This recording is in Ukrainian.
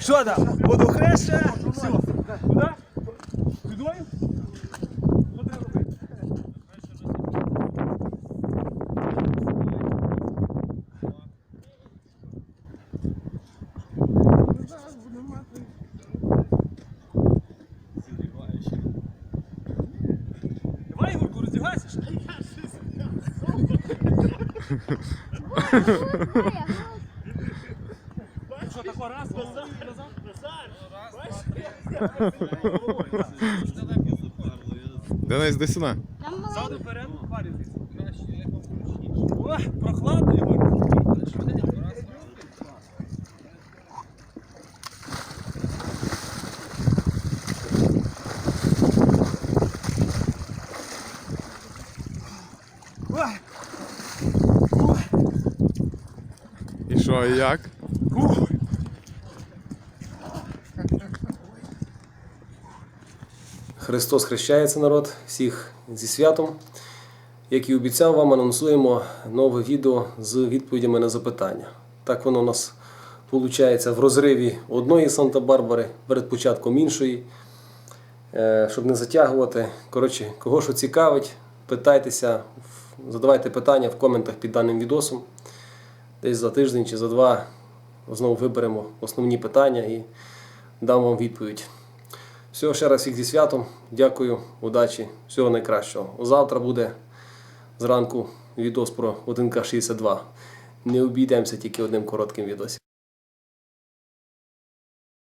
Що там? Водохреща? Все. Куди? Підою? Що треба робити? Давай, Ігорку, роздягайся. ще. Що, тако раз, назад, назад? Денис, йди сюди. Ззаду вперед, парі звідси. О, прохладно. Ой, І що, і як? ух. Христос хрещається народ, всіх зі святом. Як і обіцяв вам, анонсуємо нове відео з відповідями на запитання. Так воно у нас виходить в розриві одної Санта-Барбари перед початком іншої. Е, Щоб не затягувати. Коротше, кого що цікавить, питайтеся, задавайте питання в коментах під даним відосом. Десь за тиждень чи за два знову виберемо основні питання і дам вам відповідь. Всього ще раз всіх зі святом. Дякую, удачі, всього найкращого. Завтра буде зранку відос про 1К62. Не обійдемося тільки одним коротким відосом.